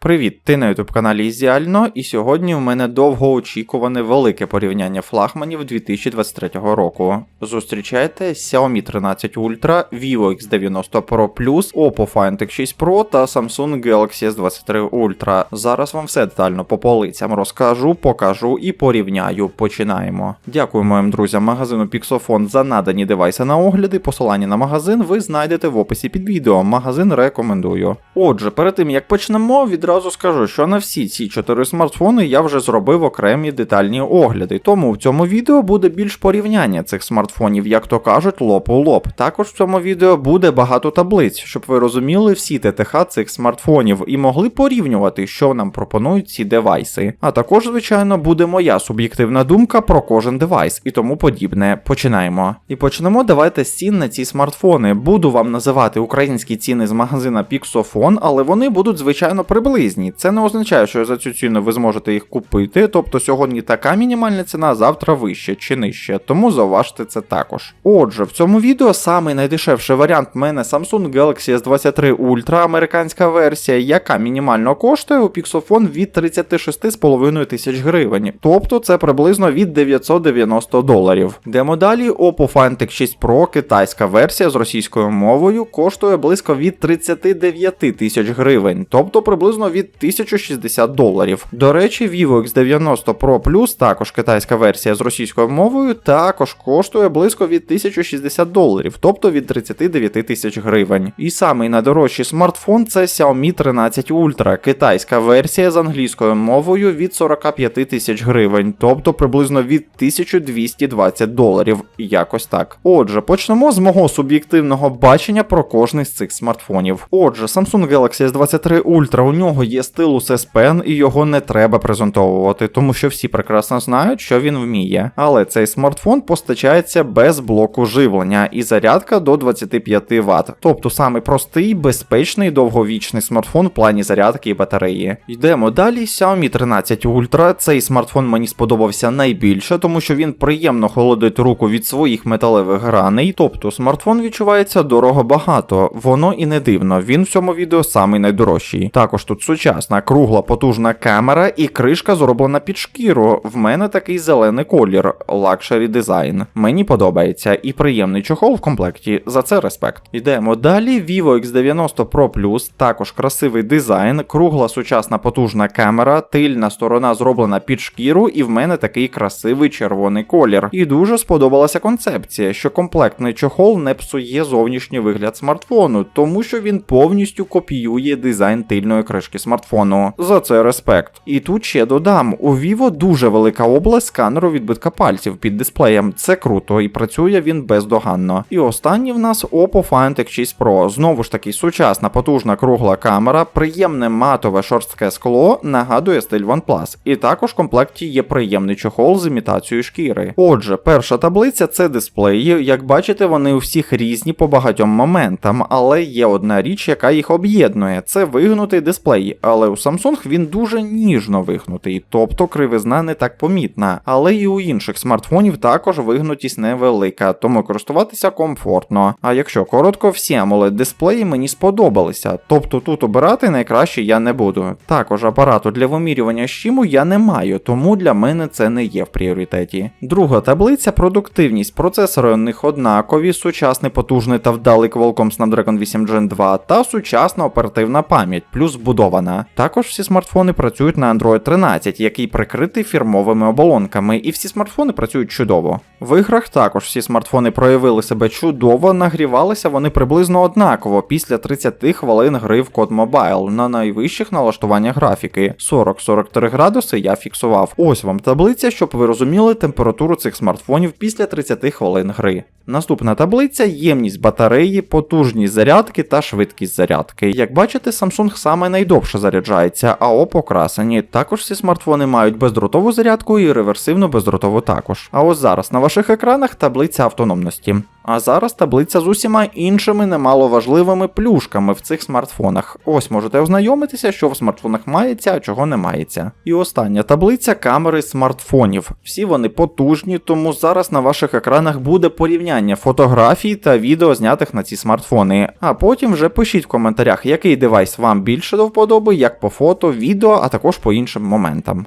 Привіт, ти на youtube каналі Ізіально, і сьогодні в мене довгоочікуване велике порівняння флагманів 2023 року. Зустрічайте Xiaomi 13 Ultra, Vivo X90 Pro Plus, Oppo Find X6 Pro та Samsung Galaxy S23 Ultra. Зараз вам все детально по полицям розкажу, покажу і порівняю. Починаємо. Дякую моїм друзям магазину Pixofon за надані девайси на огляди. Посилання на магазин ви знайдете в описі під відео. Магазин рекомендую. Отже, перед тим як почнемо, відразу скажу, що на всі ці чотири смартфони я вже зробив окремі детальні огляди, тому в цьому відео буде більш порівняння цих смартфонів, як то кажуть, лоб у лоб. Також в цьому відео буде багато таблиць, щоб ви розуміли всі ТТХ цих смартфонів і могли порівнювати, що нам пропонують ці девайси. А також, звичайно, буде моя суб'єктивна думка про кожен девайс і тому подібне. Починаємо. І почнемо давайте з цін на ці смартфони. Буду вам називати українські ціни з магазина Pixofon, але вони будуть звичайно приблизні. Це не означає, що за цю ціну ви зможете їх купити. Тобто сьогодні така мінімальна ціна, завтра вище чи нижче. Тому зауважте це також. Отже, в цьому відео самий найдешевший варіант в мене Samsung Galaxy S23 Ultra, американська версія, яка мінімально коштує у Pixofon від 36,5 тисяч гривень. Тобто це приблизно від 990 доларів. Йдемо далі, Oppo Find X6 Pro, китайська версія з російською мовою, коштує близько від 39 тисяч гривень, тобто приблизно від 1060 доларів. До речі, Vivo X90 Pro Plus, також китайська версія з російською мовою, також коштує близько від 1060 доларів, тобто від 39 тисяч гривень. І самий найдорожчий смартфон це Xiaomi 13 Ultra, китайська версія з англійською мовою від 45 тисяч гривень, тобто приблизно від 1220 доларів. Якось так. Отже, почнемо з мого суб'єктивного бачення про кожний з цих смартфонів. Отже, Samsung Galaxy S23 Ultra, у нього є стилус S Pen і його не треба презентовувати, тому що всі прекрасно знають, що він вміє. Але цей смартфон постачається без блоку живлення і зарядка до 25 Вт. Тобто самий простий, безпечний, довговічний смартфон в плані зарядки і батареї. Йдемо далі. Xiaomi 13 Ultra. Цей смартфон мені сподобався найбільше, тому що він приємно холодить руку від своїх металевих граней. Тобто смартфон відчувається дорого багато, воно і не дивно. Він в цьому відео самий найдорожчий. Також тут сучасна кругла потужна камера і кришка зроблена під шкіру. В мене такий зелений колір, лакшері дизайн. Мені подобається і приємний чохол в комплекті. За це респект. Йдемо далі. Vivo X90 Pro Plus, також красивий дизайн, кругла сучасна потужна камера, тильна сторона зроблена під шкіру, і в мене такий красивий червоний колір. І дуже сподобалася концепція, що комплектний чохол не псує зовнішній вигляд смартфону, тому що він повністю копіює дизайн тильної кришки смартфону. За це респект. І тут ще додам: у Vivo дуже велика область сканеру відбитка пальців під дисплеєм. Це круто і працює він бездоганно. І останній в нас Oppo Find X6 Pro. Знову ж таки, сучасна потужна кругла камера, приємне матове шорстке скло, нагадує стиль OnePlus. І також в комплекті є приємний чохол з імітацією шкіри. Отже, перша таблиця це дисплеї. Як бачите, вони у всіх різні по багатьом моментам, але є одна річ, яка їх об'єднує: це вигнутий дисплей. Але у Samsung він дуже ніжно вигнутий, тобто кривизна не так помітна. Але і у інших смартфонів також вигнутість невелика, тому користуватися комфортно. А якщо коротко, всі amoled дисплеї мені сподобалися, тобто тут обирати найкраще я не буду. Також апарату для вимірювання щиму я не маю, тому для мене це не є в пріоритеті. Друга таблиця продуктивність. Процесори у них однакові, сучасний потужний та вдалий Qualcomm Snapdragon 8 Gen 2 та сучасна оперативна пам'ять, плюс вбудована. Також всі смартфони працюють на Android 13, який прикритий фірмовими оболонками, і всі смартфони працюють чудово. В іграх також всі смартфони проявили себе чудово, нагрівалися вони приблизно однаково після 30 хвилин гри в код Mobile на найвищих налаштуваннях графіки. 40-43 градуси я фіксував. Ось вам таблиця, щоб ви розуміли температуру цих смартфонів після 30 хвилин гри. Наступна таблиця ємність батареї, потужність зарядки та швидкість зарядки. Як бачите, Samsung саме найдовше заряджається, а о покрасені. Також всі смартфони мають бездротову зарядку і реверсивну бездротову також. А ось зараз на ваших екранах таблиця автономності. А зараз таблиця з усіма іншими немаловажливими плюшками в цих смартфонах. Ось можете ознайомитися, що в смартфонах мається, а чого не мається. І остання таблиця камери смартфонів. Всі вони потужні, тому зараз на ваших екранах буде порівняння фотографій та відео знятих на ці смартфони. А потім вже пишіть в коментарях, який девайс вам більше до вподоби, як по фото, відео, а також по іншим моментам.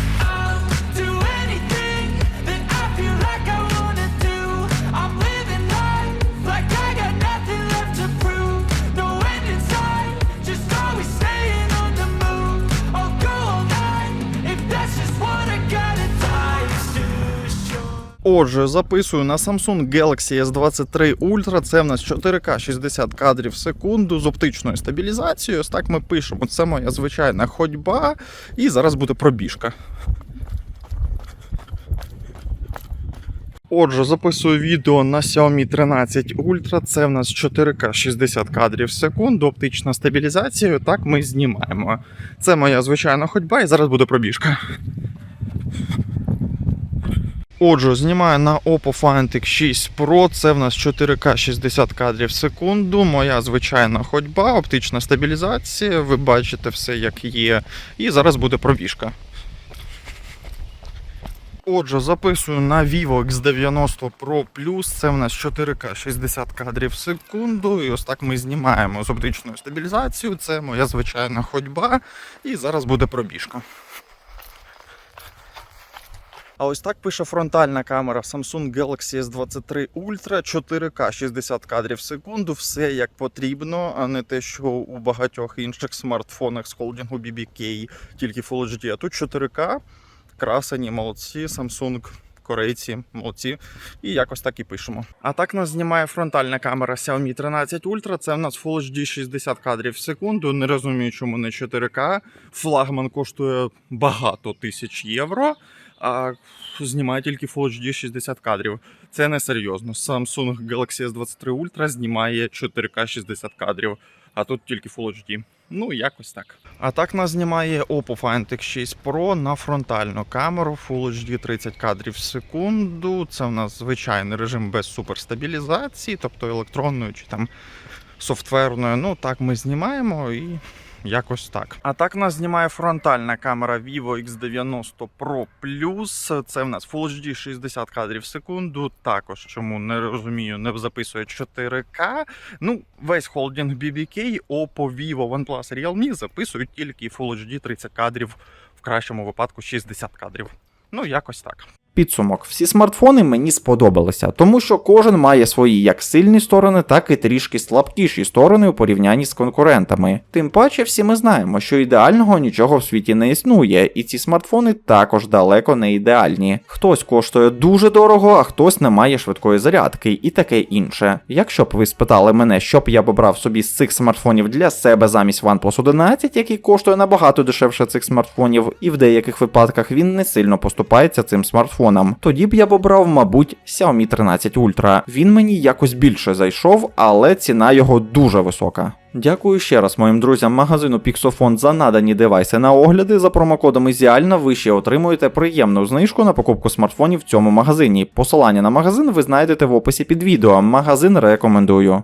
Отже, записую на Samsung Galaxy S23 Ultra. Це в нас 4К 60 кадрів в секунду з оптичною стабілізацією. Ось так ми пишемо. Це моя звичайна ходьба. І зараз буде пробіжка. Отже, записую відео на Xiaomi 13 Ultra. Це в нас 4К 60 кадрів в секунду, оптична стабілізація. Так ми знімаємо. Це моя звичайна ходьба, і зараз буде пробіжка. Отже, знімаю на Oppo Find X6 Pro. Це в нас 4К 60 кадрів в секунду. Моя звичайна ходьба, оптична стабілізація. Ви бачите все як є. І зараз буде пробіжка. Отже, записую на Vivo X90 Pro Plus. Це в нас 4К 60 кадрів в секунду. І ось так ми знімаємо з оптичною стабілізацією. Це моя звичайна ходьба. І зараз буде пробіжка. А ось так пише фронтальна камера Samsung Galaxy S23 Ultra 4К 60 кадрів в секунду. Все як потрібно, а не те, що у багатьох інших смартфонах з холдингу BBK тільки Full HD. А тут 4К, красені, молодці, Samsung. Корейці, молодці, і якось так і пишемо. А так нас знімає фронтальна камера Xiaomi 13 Ultra. Це в нас Full HD 60 кадрів в секунду. Не розумію, чому не 4К. Флагман коштує багато тисяч євро а знімає тільки Full HD 60 кадрів. Це не серйозно. Samsung Galaxy S23 Ultra знімає 4К 60 кадрів, а тут тільки Full HD. Ну, якось так. А так нас знімає Oppo Find X6 Pro на фронтальну камеру Full HD 30 кадрів в секунду. Це в нас звичайний режим без суперстабілізації, тобто електронною чи там софтверною. Ну так ми знімаємо і Якось так. А так нас знімає фронтальна камера Vivo X90 Pro Plus. Це в нас Full HD 60 кадрів в секунду. Також чому не розумію, не записує 4К. Ну, весь холдинг BBK, Oppo, Vivo, OnePlus, Realme записують тільки Full HD 30 кадрів, в кращому випадку 60 кадрів. Ну, якось так. Підсумок: всі смартфони мені сподобалися, тому що кожен має свої як сильні сторони, так і трішки слабкіші сторони у порівнянні з конкурентами. Тим паче, всі ми знаємо, що ідеального нічого в світі не існує, і ці смартфони також далеко не ідеальні. Хтось коштує дуже дорого, а хтось не має швидкої зарядки і таке інше. Якщо б ви спитали мене, що б я б обрав собі з цих смартфонів для себе замість OnePlus 11, який коштує набагато дешевше цих смартфонів, і в деяких випадках він не сильно поступається цим смартфонам, тоді б я обрав, мабуть, Xiaomi 13 Ultra. Він мені якось більше зайшов, але ціна його дуже висока. Дякую ще раз моїм друзям магазину Pixofon за надані девайси на огляди. За промокодом Ізіально ви ще отримуєте приємну знижку на покупку смартфонів в цьому магазині. Посилання на магазин ви знайдете в описі під відео. Магазин рекомендую.